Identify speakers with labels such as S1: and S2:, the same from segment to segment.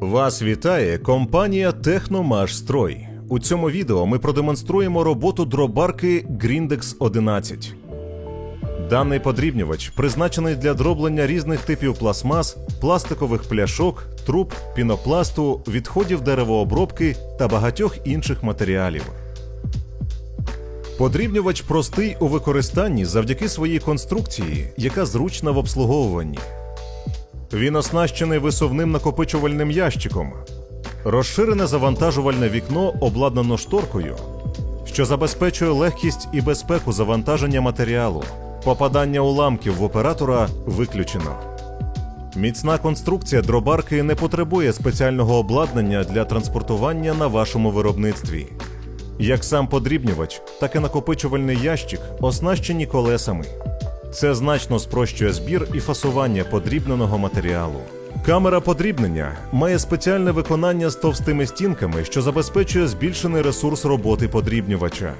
S1: Вас вітає компанія Техномашстрой. У цьому відео ми продемонструємо роботу дробарки Grindex 11. Даний подрібнювач призначений для дроблення різних типів пластмас, пластикових пляшок, труб, пінопласту, відходів деревообробки та багатьох інших матеріалів. Подрібнювач простий у використанні завдяки своїй конструкції, яка зручна в обслуговуванні. Він оснащений висувним накопичувальним ящиком. Розширене завантажувальне вікно обладнано шторкою, що забезпечує легкість і безпеку завантаження матеріалу. Попадання уламків в оператора виключено. Міцна конструкція дробарки не потребує спеціального обладнання для транспортування на вашому виробництві. Як сам подрібнювач, так і накопичувальний ящик оснащені колесами. Це значно спрощує збір і фасування подрібненого матеріалу. Камера подрібнення має спеціальне виконання з товстими стінками, що забезпечує збільшений ресурс роботи подрібнювача.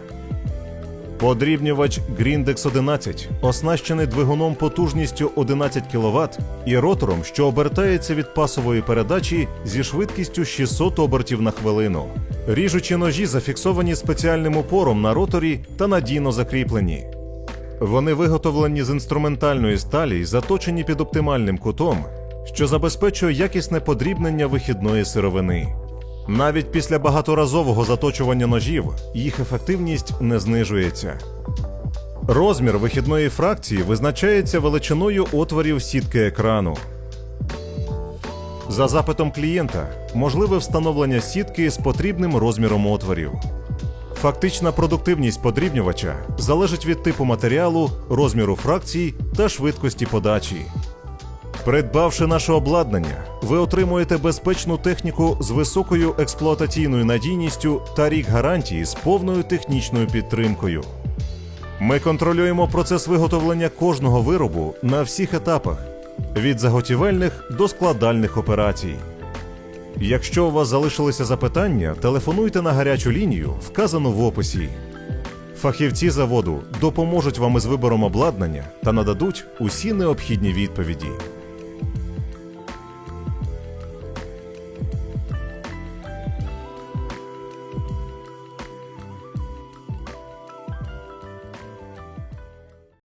S1: Подрібнювач Grindex 11 оснащений двигуном потужністю 11 кВт і ротором, що обертається від пасової передачі зі швидкістю 600 обертів на хвилину. Ріжучі ножі зафіксовані спеціальним упором на роторі та надійно закріплені. Вони виготовлені з інструментальної сталі й заточені під оптимальним кутом, що забезпечує якісне подрібнення вихідної сировини. Навіть після багаторазового заточування ножів їх ефективність не знижується. Розмір вихідної фракції визначається величиною отворів сітки екрану. За запитом клієнта можливе встановлення сітки з потрібним розміром отворів. Фактична продуктивність подрібнювача залежить від типу матеріалу, розміру фракцій та швидкості подачі. Придбавши наше обладнання, ви отримуєте безпечну техніку з високою експлуатаційною надійністю та рік гарантії з повною технічною підтримкою. Ми контролюємо процес виготовлення кожного виробу на всіх етапах від заготівельних до складальних операцій. Якщо у вас залишилися запитання, телефонуйте на гарячу лінію, вказану в описі. Фахівці заводу допоможуть вам із вибором обладнання та нададуть усі необхідні відповіді.